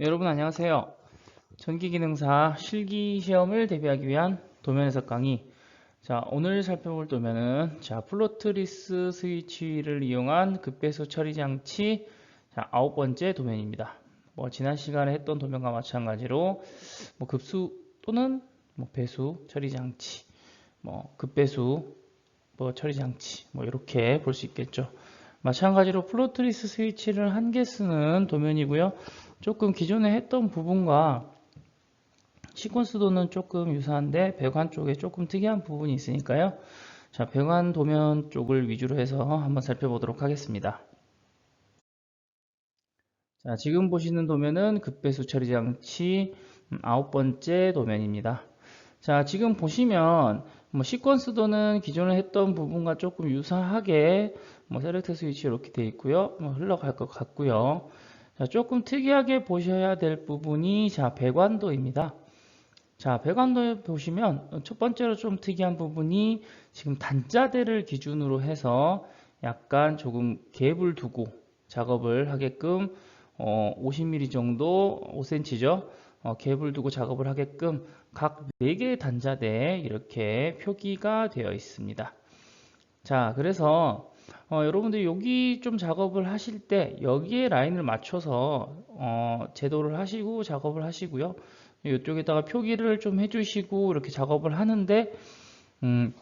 네, 여러분 안녕하세요. 전기기능사 실기시험을 대비하기 위한 도면 해석 강의 자 오늘 살펴볼 도면은 자 플로트리스 스위치를 이용한 급배수 처리 장치 자 아홉 번째 도면입니다. 뭐 지난 시간에 했던 도면과 마찬가지로 뭐 급수 또는 뭐 배수 처리 장치 뭐 급배수 뭐 처리 장치 뭐 이렇게 볼 수 있겠죠. 마찬가지로 플로트리스 스위치를 한 개 쓰는 도면이고요. 조금 기존에 했던 부분과 시퀀스도는 조금 유사한데 배관 쪽에 조금 특이한 부분이 있으니까요. 자, 배관 도면 쪽을 위주로 해서 한번 살펴보도록 하겠습니다. 자, 지금 보시는 도면은 급배수 처리 장치 음, 아홉 번째 도면입니다. 자, 지금 보시면 뭐 시퀀스도는 기존에 했던 부분과 조금 유사하게 뭐 셀렉트 스위치 이렇게 되어 있고요. 뭐 흘러갈 것 같고요. 자, 조금 특이하게 보셔야 될 부분이 자 배관도입니다. 자 배관도 보시면 첫 번째로 좀 특이한 부분이 지금 단자대를 기준으로 해서 약간 조금 갭을 두고 작업을 하게끔 어, 50mm 정도 5cm죠. 어, 갭을 두고 작업을 하게끔 각 4개의 단자대에 이렇게 표기가 되어 있습니다. 자 그래서 어, 여러분들 여기 좀 작업을 하실 때 여기에 라인을 맞춰서 어, 제도를 하시고 작업을 하시고요. 이쪽에다가 표기를 좀 해주시고 이렇게 작업을 하는데 음,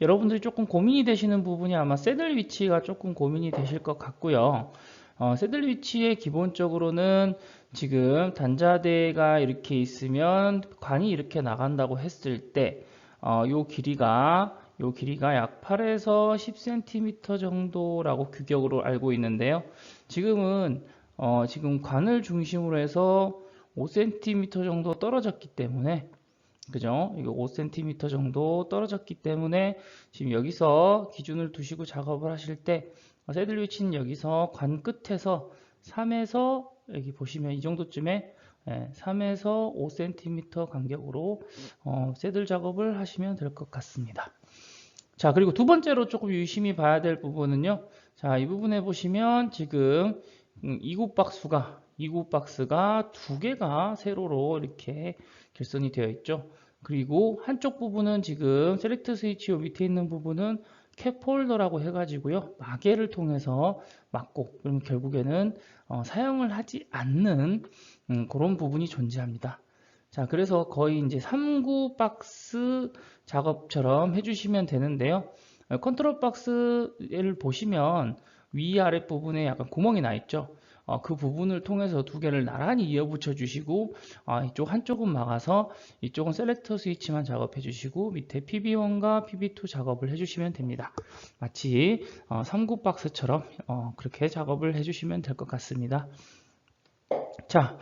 여러분들이 조금 고민이 되시는 부분이 아마 새들 위치가 조금 고민이 되실 것 같고요. 어, 새들 위치에 기본적으로는 지금 단자대가 이렇게 있으면 관이 이렇게 나간다고 했을 때, 어, 요 길이가 요 길이가 약 8에서 10cm 정도라고 규격으로 알고 있는데요. 지금은 어, 지금 관을 중심으로 해서 5cm 정도 떨어졌기 때문에 그죠? 이거 5cm 정도 떨어졌기 때문에 지금 여기서 기준을 두시고 작업을 하실 때 새들 위치는 여기서 관 끝에서 3에서 여기 보시면 이 정도쯤에 3에서 5cm 간격으로 어, 새들 작업을 하시면 될 것 같습니다. 자, 그리고 두 번째로 조금 유심히 봐야 될 부분은요. 자, 이 부분에 보시면 지금 음, 이국 박스가 이국 박스가 두 개가 세로로 이렇게 결선이 되어 있죠. 그리고 한쪽 부분은 지금 셀렉트 스위치 밑에 있는 부분은 캡홀더라고 해가지고요. 마개를 통해서 막고 그러면 결국에는 어, 사용을 하지 않는 음, 그런 부분이 존재합니다. 자, 그래서 거의 이제 3구 박스 작업처럼 해주시면 되는데요. 어, 컨트롤 박스를 보시면 위아래 부분에 약간 구멍이 나 있죠. 어, 그 부분을 통해서 두 개를 나란히 이어붙여 주시고 어, 이쪽 한쪽은 막아서 이쪽은 셀렉터 스위치만 작업해 주시고 밑에 PB1과 PB2 작업을 해주시면 됩니다. 마치 어, 3구 박스처럼 어, 그렇게 작업을 해주시면 될 것 같습니다. 자,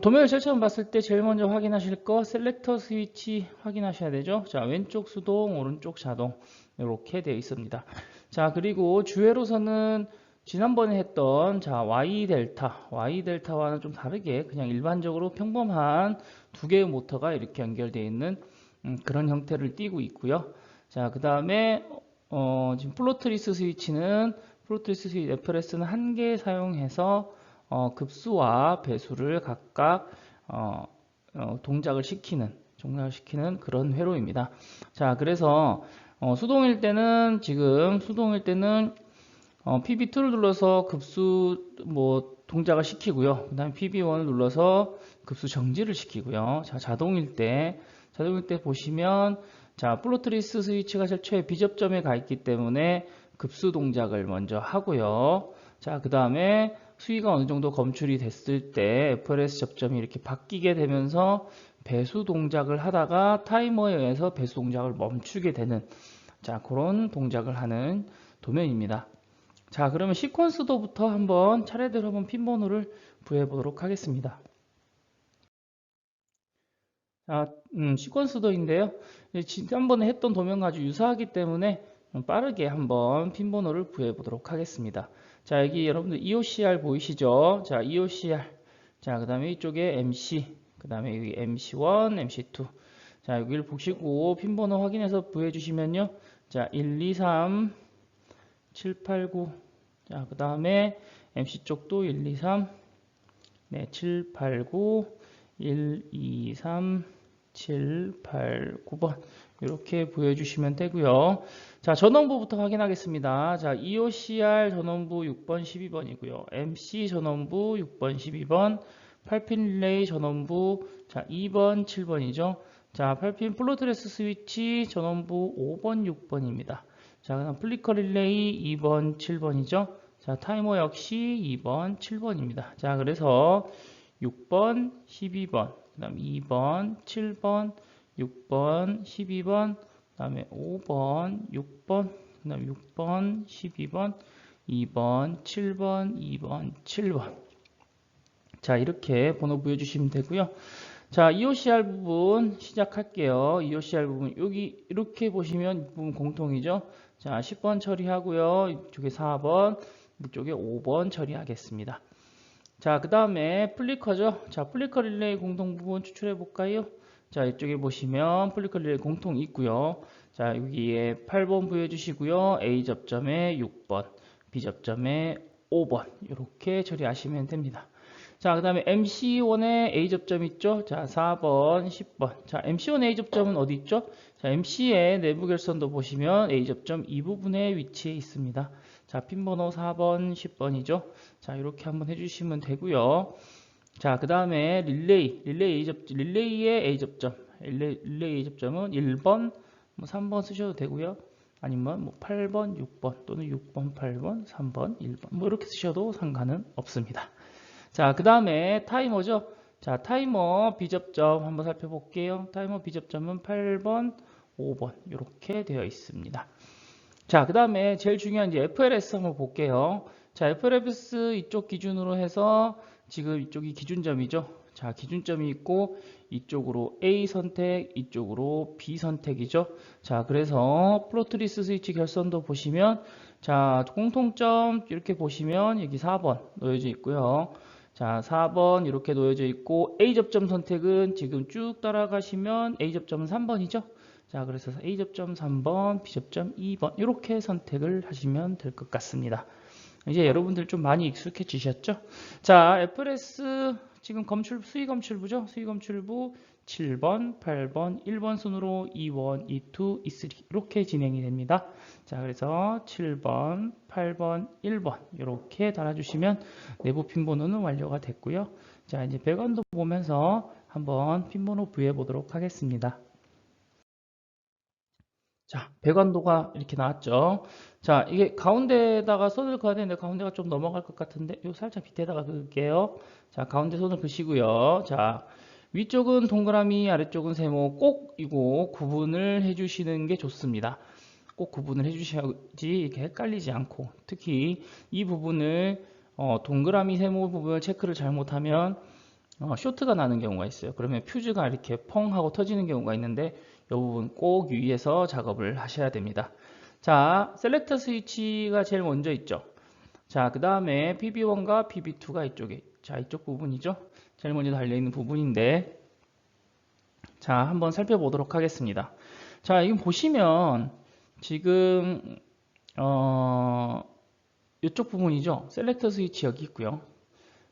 도면을 처음 봤을 때 제일 먼저 확인하실 거 셀렉터 스위치 확인하셔야 되죠. 자 왼쪽 수동 오른쪽 자동 이렇게 되어 있습니다. 자 그리고 주회로서는 지난번에 했던 자 Y 델타 Y 델타와는 좀 다르게 그냥 일반적으로 평범한 두 개의 모터가 이렇게 연결되어 있는 음, 그런 형태를 띠고 있고요. 자 그 다음에 어, 지금 플로트리스 스위치는 플로트리스 스위치 FRS는 한 개 사용해서 어, 급수와 배수를 각각 어, 어, 동작을 시키는 동작을 시키는 그런 회로입니다. 자, 그래서 어, 수동일 때는 지금 수동일 때는 어, PB2를 눌러서 급수 뭐 동작을 시키고요. 그다음에 PB1을 눌러서 급수 정지를 시키고요. 자, 자동일 때 자동일 때 보시면 자, 플로트리스 스위치가 최초의 비접점에 가 있기 때문에 급수 동작을 먼저 하고요. 자, 그 다음에 수위가 어느 정도 검출이 됐을 때 FRS 접점이 이렇게 바뀌게 되면서 배수 동작을 하다가 타이머에 의해서 배수 동작을 멈추게 되는 자 그런 동작을 하는 도면입니다. 자 그러면 시퀀스도부터 한번 차례대로 한번 핀 번호를 부여해 보도록 하겠습니다. 자, 음, 시퀀스도인데요. 지난번에 했던 도면과 아주 유사하기 때문에 빠르게 한번 핀 번호를 부여해 보도록 하겠습니다. 자, 여기 여러분들 EOCR 보이시죠? 자, EOCR. 자, 그 다음에 이쪽에 MC. 그 다음에 여기 MC1, MC2. 자, 여기를 보시고 핀 번호 확인해서 부여해 주시면요. 자, 1, 2, 3, 7, 8, 9. 자, 그 다음에 MC 쪽도 1, 2, 3, 네, 7, 8, 9, 1, 2, 3, 7, 8, 9번 이렇게 보여주시면 되고요. 자, 전원부부터 확인하겠습니다. 자, EOCR 전원부 6번, 12번이고요. MC 전원부 6번, 12번, 8핀 릴레이 전원부 자, 2번, 7번이죠. 자, 8핀 플로트레스 스위치 전원부 5번, 6번입니다. 자, 그다음 플리커 릴레이 2번, 7번이죠. 자, 타이머 역시 2번, 7번입니다. 자, 그래서 6번, 12번, 그다음 2번, 7번, 6번, 12번, 그 다음에 5번, 6번, 그 다음 6번, 12번, 2번, 7번, 2번, 7번. 자, 이렇게 번호 부여주시면 되고요. 자, EOCR 부분 시작할게요. EOCR 부분 여기 이렇게 보시면 이 부분 공통이죠. 자, 10번 처리하고요. 이쪽에 4번, 이쪽에 5번 처리하겠습니다. 자, 그 다음에 플리커죠. 자, 플리커 릴레이 공통 부분 추출해 볼까요? 자, 이쪽에 보시면 플리커 릴레이 공통 있고요. 자, 여기에 8번 부여 주시고요. A 접점에 6번, B 접점에 5번 이렇게 처리하시면 됩니다. 자, 그 다음에 MC1에 A 접점 있죠? 자, 4번, 10번. 자, MC1 A 접점은 어디 있죠? 자, MC의 내부 결선도 보시면 A 접점 이 부분에 위치해 있습니다. 자, 핀 번호 4번, 10번이죠? 자, 이렇게 한번 해주시면 되고요. 자, 그 다음에 릴레이, 릴레이 접점, 릴레이의 A 접점. 릴레이, 릴레이 A 접점은 1번, 뭐 3번 쓰셔도 되고요. 아니면 뭐 8번, 6번 또는 6번, 8번, 3번, 1번 뭐 이렇게 쓰셔도 상관은 없습니다. 자, 그 다음에 타이머죠. 자, 타이머 비접점 한번 살펴볼게요. 타이머 비접점은 8번, 5번 이렇게 되어 있습니다. 자, 그 다음에 제일 중요한 이제 FLS 한번 볼게요. 자, FLS 이쪽 기준으로 해서 지금 이쪽이 기준점이죠. 자, 기준점이 있고 이쪽으로 A 선택, 이쪽으로 B 선택이죠. 자, 그래서 플로트리스 스위치 결선도 보시면 자, 공통점 이렇게 보시면 여기 4번 놓여져 있고요. 자, 4번 이렇게 놓여져 있고 A 접점 선택은 지금 쭉 따라가시면 A 접점은 3번이죠. 자, 그래서 A 접점 3번, B 접점 2번 이렇게 선택을 하시면 될 것 같습니다. 이제 여러분들 좀 많이 익숙해지셨죠? 자, FRS 지금 검출 수위 검출부죠? 수위 검출부 7번, 8번, 1번 순으로 2원, 2, 2, 2, 3 이렇게 진행이 됩니다. 자, 그래서 7번, 8번, 1번 이렇게 달아주시면 내부 핀 번호는 완료가 됐고요. 자, 이제 배관도 보면서 한번 핀 번호 부여해 보도록 하겠습니다. 자, 배관도가 이렇게 나왔죠. 자, 이게 가운데다가 손을 그어야 되는데 가운데가 좀 넘어갈 것 같은데 요 살짝 밑에다가 그을게요. 자, 가운데 손을 그시고요. 자, 위쪽은 동그라미, 아래쪽은 세모 꼭 이거 구분을 해주시는 게 좋습니다. 꼭 구분을 해주셔야지 이렇게 헷갈리지 않고 특히 이 부분을 어, 동그라미 세모 부분을 체크를 잘못하면 어, 쇼트가 나는 경우가 있어요. 그러면 퓨즈가 이렇게 펑 하고 터지는 경우가 있는데 이 부분 꼭 유의해서 작업을 하셔야 됩니다. 자, 셀렉터 스위치가 제일 먼저 있죠. 자, 그 다음에 PB1과 PB2가 이쪽에, 자, 이쪽 부분이죠. 제일 먼저 달려있는 부분인데, 자, 한번 살펴보도록 하겠습니다. 자, 이거 보시면, 지금, 어, 이쪽 부분이죠. 셀렉터 스위치 여기 있고요.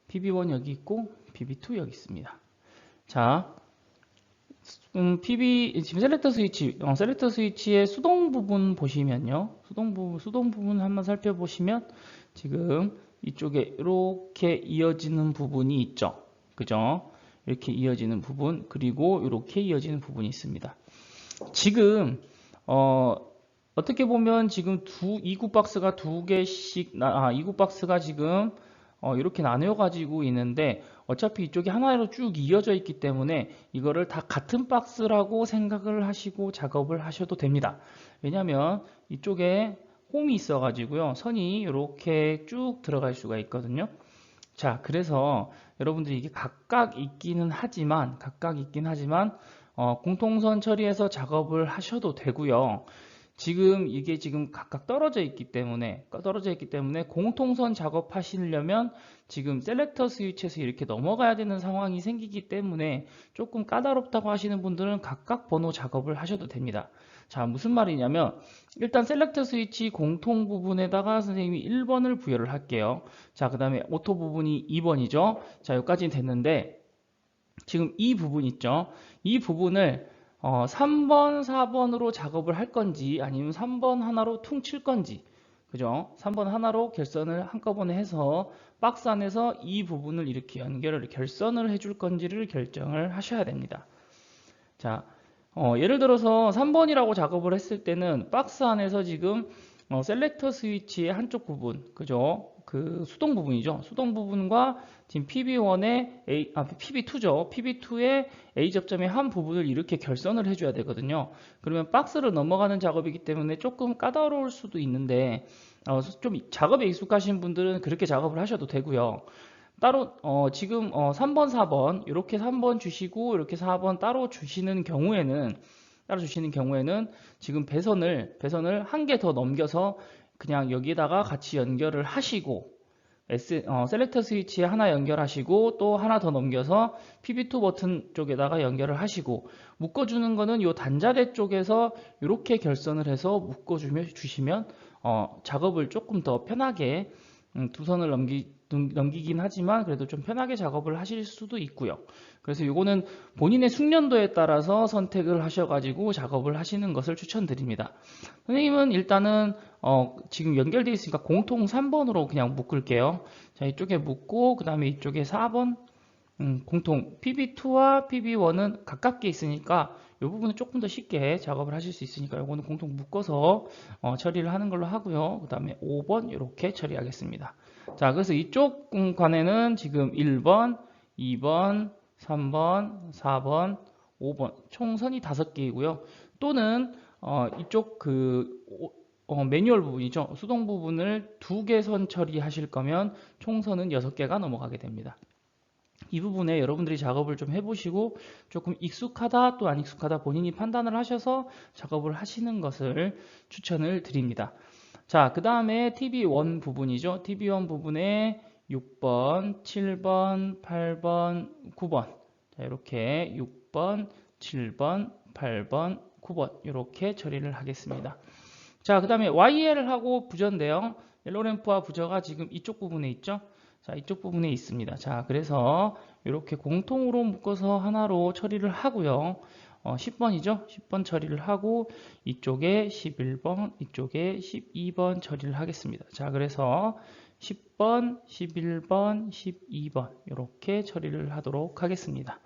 PB1 여기 있고, PB2 여기 있습니다. 자, 음, PB 지금 셀렉터 스위치, 어, 셀렉터 스위치의 수동 부분 보시면요. 수동 부분, 수동 부분 한번 살펴보시면 지금 이쪽에 이렇게 이어지는 부분이 있죠. 그죠? 이렇게 이어지는 부분, 그리고 이렇게 이어지는 부분이 있습니다. 지금 어, 어떻게 보면 지금 두 이구 박스가 두 개씩 아, 이구 박스가 지금 어, 이렇게 나뉘어 가지고 있는데 어차피 이쪽이 하나로 쭉 이어져 있기 때문에 이거를 다 같은 박스라고 생각을 하시고 작업을 하셔도 됩니다. 왜냐하면 이쪽에 홈이 있어 가지고요 선이 이렇게 쭉 들어갈 수가 있거든요. 자 그래서 여러분들이 이게 각각 있기는 하지만 각각 있긴 하지만 어, 공통선 처리해서 작업을 하셔도 되고요. 지금 이게 지금 각각 떨어져 있기 때문에 떨어져 있기 때문에 공통선 작업하시려면 지금 셀렉터 스위치에서 이렇게 넘어가야 되는 상황이 생기기 때문에 조금 까다롭다고 하시는 분들은 각각 번호 작업을 하셔도 됩니다. 자, 무슨 말이냐면 일단 셀렉터 스위치 공통 부분에다가 선생님이 1번을 부여를 할게요. 자, 그 다음에 오토 부분이 2번이죠. 자, 여기까지는 됐는데 지금 이 부분 있죠. 이 부분을 어, 3번, 4번으로 작업을 할 건지 아니면 3번 하나로 퉁칠 건지 그죠? 3번 하나로 결선을 한꺼번에 해서 박스 안에서 이 부분을 이렇게 연결을 결선을 해줄 건지를 결정을 하셔야 됩니다. 자, 어, 예를 들어서 3번이라고 작업을 했을 때는 박스 안에서 지금 어, 셀렉터 스위치의 한쪽 부분, 그죠? 그 수동 부분이죠. 수동 부분과 지금 PB1의 A, 아, PB2죠. PB2의 A 접점의 한 부분을 이렇게 결선을 해줘야 되거든요. 그러면 박스를 넘어가는 작업이기 때문에 조금 까다로울 수도 있는데 어, 좀 작업에 익숙하신 분들은 그렇게 작업을 하셔도 되고요. 따로 어, 지금 어, 3번, 4번 이렇게 3번 주시고 이렇게 4번 따로 주시는 경우에는 따로 주시는 경우에는 지금 배선을 배선을 한 개 더 넘겨서 그냥 여기다가 같이 연결을 하시고 S, 어, 셀렉터 스위치에 하나 연결하시고 또 하나 더 넘겨서 PB2 버튼 쪽에다가 연결을 하시고 묶어주는 거는 이 단자대 쪽에서 이렇게 결선을 해서 묶어주면 주시면 어, 작업을 조금 더 편하게 음, 두 선을 넘기, 넘기긴 하지만 그래도 좀 편하게 작업을 하실 수도 있고요. 그래서 이거는 본인의 숙련도에 따라서 선택을 하셔가지고 작업을 하시는 것을 추천드립니다. 선생님은 일단은 어, 지금 연결되어 있으니까 공통 3번으로 그냥 묶을게요. 자, 이쪽에 묶고 그 다음에 이쪽에 4번 음, 공통 PB2와 PB1은 가깝게 있으니까 이 부분은 조금 더 쉽게 작업을 하실 수 있으니까 이거는 공통 묶어서 어, 처리를 하는 걸로 하고요. 그 다음에 5번 이렇게 처리하겠습니다. 자, 그래서 이쪽 관에는 지금 1번, 2번, 3번, 4번, 5번 총선이 5개이고요. 또는 어, 이쪽 그 어, 매뉴얼 부분이죠. 수동 부분을 두 개 선 처리하실 거면 총선은 6개가 넘어가게 됩니다. 이 부분에 여러분들이 작업을 좀 해보시고 조금 익숙하다 또 안 익숙하다 본인이 판단을 하셔서 작업을 하시는 것을 추천을 드립니다. 자, 그 다음에 TV1 부분이죠. TV1 부분에 6번, 7번, 8번, 9번. 자, 이렇게 6번, 7번, 8번, 9번 이렇게 처리를 하겠습니다. 자, 그 다음에 YL하고 부저인데요. 옐로램프와 부저가 지금 이쪽 부분에 있죠. 자, 이쪽 부분에 있습니다. 자, 그래서 이렇게 공통으로 묶어서 하나로 처리를 하고요. 어, 10번이죠. 10번 처리를 하고 이쪽에 11번, 이쪽에 12번 처리를 하겠습니다. 자, 그래서 10번, 11번, 12번 이렇게 처리를 하도록 하겠습니다.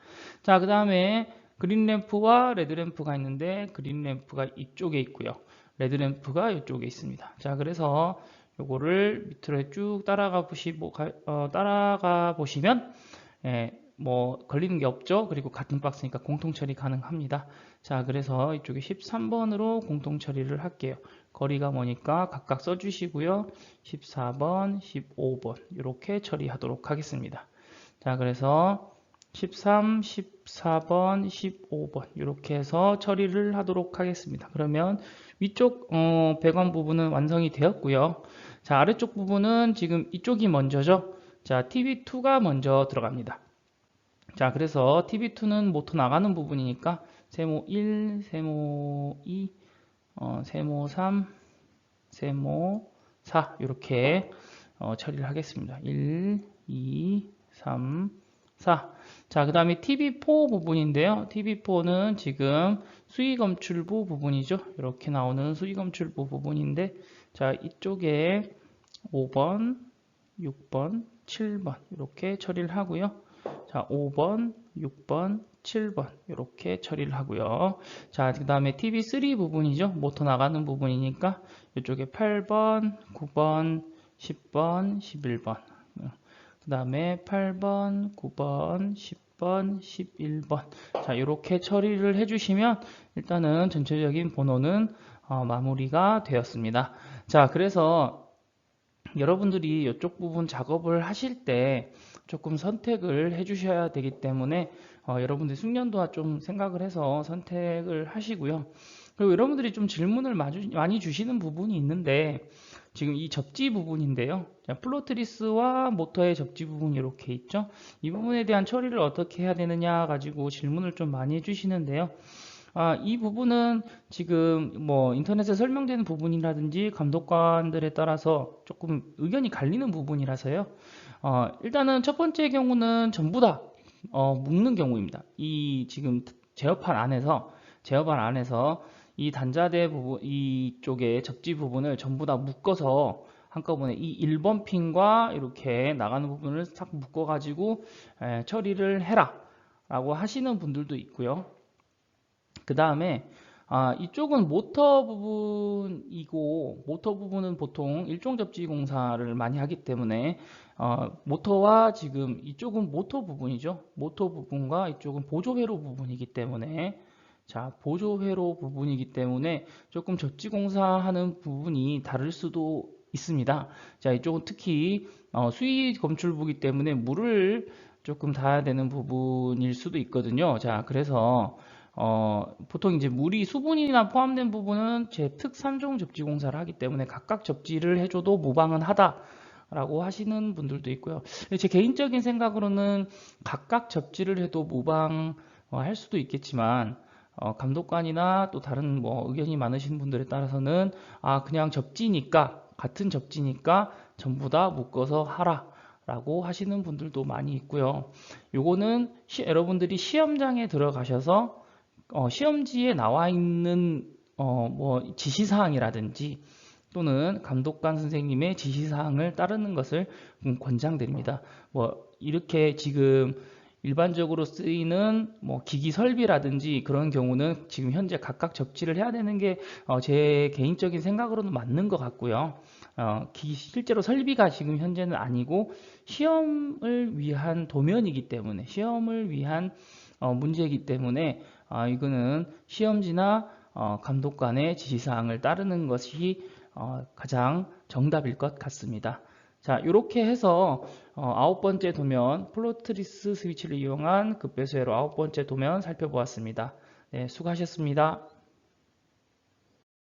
자, 그 다음에 그린 램프와 레드 램프가 있는데 그린 램프가 이쪽에 있고요. 레드 램프가 이쪽에 있습니다. 자, 그래서 요거를 밑으로 쭉 따라가 보시고 어, 따라가 보시면 예, 뭐 걸리는 게 없죠. 그리고 같은 박스니까 공통 처리 가능합니다. 자, 그래서 이쪽에 13번으로 공통 처리를 할게요. 거리가 뭐니까 각각 써주시고요. 14번, 15번 이렇게 처리하도록 하겠습니다. 자, 그래서 13, 14번, 15번 이렇게 해서 처리를 하도록 하겠습니다. 그러면 위쪽 어, 배관 부분은 완성이 되었고요. 자, 아래쪽 부분은 지금 이쪽이 먼저죠. 자, TV2가 먼저 들어갑니다. 자, 그래서 TV2는 모터 나가는 부분이니까 세모 1, 세모 2, 어, 세모 3, 세모 4 이렇게 어, 처리를 하겠습니다. 1, 2, 3, 4. 자, 그 다음에 TV4 부분인데요. TV4는 지금 수위검출부 부분이죠. 이렇게 나오는 수위검출부 부분인데, 자, 이쪽에 5번, 6번, 7번 이렇게 처리를 하고요. 자, 5번, 6번, 7번 이렇게 처리를 하고요. 자, 그 다음에 TV3 부분이죠. 모터 나가는 부분이니까 이쪽에 8번, 9번, 10번, 11번 그 다음에 8번, 9번, 10번, 11번 자 이렇게 처리를 해주시면 일단은 전체적인 번호는 어, 마무리가 되었습니다. 자 그래서 여러분들이 이쪽 부분 작업을 하실 때 조금 선택을 해 주셔야 되기 때문에 어, 여러분들 숙련도와 좀 생각을 해서 선택을 하시고요. 그리고 여러분들이 좀 질문을 많이 주시는 부분이 있는데 지금 이 접지 부분인데요. 자, 플로트리스와 모터의 접지 부분이 이렇게 있죠. 이 부분에 대한 처리를 어떻게 해야 되느냐 가지고 질문을 좀 많이 해주시는데요. 아, 이 부분은 지금 뭐 인터넷에 설명되는 부분이라든지 감독관들에 따라서 조금 의견이 갈리는 부분이라서요. 어, 일단은 첫 번째 경우는 전부 다 어, 묶는 경우입니다. 이 지금 제어판 안에서 제어판 안에서 이 단자대 부분 이쪽에 접지 부분을 전부 다 묶어서 한꺼번에 이 1번 핀과 이렇게 나가는 부분을 싹 묶어 가지고 처리를 해라 라고 하시는 분들도 있고요. 그 다음에 아, 이쪽은 모터 부분이고 모터 부분은 보통 일종 접지 공사를 많이 하기 때문에 어, 모터와 지금 이쪽은 모터 부분이죠. 모터 부분과 이쪽은 보조 회로 부분이기 때문에 자 보조 회로 부분이기 때문에 조금 접지 공사하는 부분이 다를 수도 있습니다. 자 이쪽은 특히 어, 수위 검출부기 때문에 물을 조금 닿아야 되는 부분일 수도 있거든요. 자 그래서 어, 보통 이제 물이 수분이나 포함된 부분은 제 특 3종 접지 공사를 하기 때문에 각각 접지를 해줘도 무방은 하다 라고 하시는 분들도 있고요. 제 개인적인 생각으로는 각각 접지를 해도 무방 어, 할 수도 있겠지만 어, 감독관이나 또 다른 뭐 의견이 많으신 분들에 따라서는 아 그냥 접지니까 같은 접지니까 전부 다 묶어서 하라. 라고 하시는 분들도 많이 있고요. 요거는 시, 여러분들이 시험장에 들어가셔서 어, 시험지에 나와 있는 어, 뭐 지시사항이라든지 또는 감독관 선생님의 지시사항을 따르는 것을 음, 권장드립니다. 뭐 이렇게 지금 일반적으로 쓰이는 뭐 기기 설비라든지 그런 경우는 지금 현재 각각 접지를 해야 되는 게 제 개인적인 생각으로는 맞는 것 같고요. 어, 기, 실제로 설비가 지금 현재는 아니고 시험을 위한 도면이기 때문에 시험을 위한 어, 문제이기 때문에 아, 이거는 시험지나 어, 감독 관의 지시사항을 따르는 것이 어, 가장 정답일 것 같습니다. 자, 이렇게 해서 어, 아홉 번째 도면 플로트리스 스위치를 이용한 급배수회로 아홉 번째 도면 살펴보았습니다. 네, 수고하셨습니다.